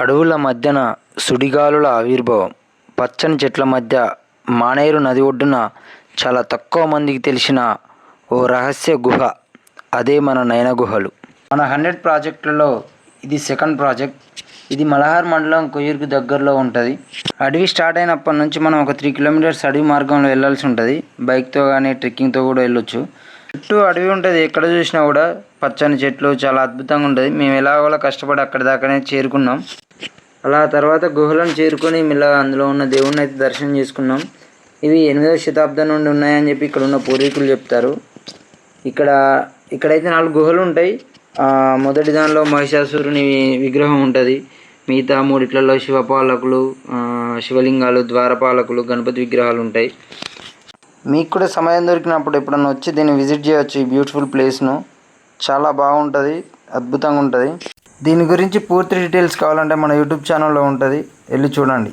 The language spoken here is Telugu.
అడవుల మధ్యన సుడిగాలుల ఆవిర్భావం. పచ్చని చెట్ల మధ్య మానేరు నది ఒడ్డున చాలా తక్కువ మందికి తెలిసిన ఓ రహస్య గుహ. అదే మన నయన గుహలు. మన హండ్రెడ్ ప్రాజెక్టులలో ఇది సెకండ్ ప్రాజెక్ట్. ఇది మలహార్ మండలం కొయ్యూరుకు దగ్గరలో ఉంటుంది. అడవి స్టార్ట్ అయినప్పటి నుంచి మనం ఒక త్రీ కిలోమీటర్స్ అడవి మార్గంలో వెళ్ళాల్సి ఉంటుంది. బైక్తో కానీ ట్రెక్కింగ్తో కూడా వెళ్ళొచ్చు. చుట్టూ అడవి ఉంటుంది ఎక్కడ చూసినా కూడా పచ్చని చెట్లు చాలా అద్భుతంగా ఉంటుంది. మేము ఎలాగోలా కష్టపడి అక్కడి దాకానే చేరుకున్నాం. అలా తర్వాత గుహలను చేరుకొని మెల్లగా అందులో ఉన్న దేవుణ్ణి అయితే దర్శనం చేసుకున్నాం. ఇవి ఎనిమిదవ శతాబ్దం నుండి ఉన్నాయని చెప్పి ఇక్కడ ఉన్న పూర్వీకులు చెప్తారు. ఇక్కడ ఇక్కడైతే నాలుగు గుహలు ఉంటాయి. మొదటి దానిలో మహిషాసురుని విగ్రహం ఉంటుంది. మిగతా మూడిట్లలో శివపాలకులు శివలింగాలు ద్వారపాలకులు గణపతి విగ్రహాలు ఉంటాయి. మీకు కూడా సమయం దొరికినప్పుడు ఎప్పుడన్నా వచ్చి దీన్ని విజిట్ చేయొచ్చు ఈ బ్యూటిఫుల్ ప్లేస్ను. చాలా బాగుంటుంది అద్భుతంగా ఉంటుంది దీని గురించి పూర్తి డీటెయిల్స్ కావాలంటే మన యూట్యూబ్ ఛానల్లో ఉంటుంది. వెళ్ళి చూడండి.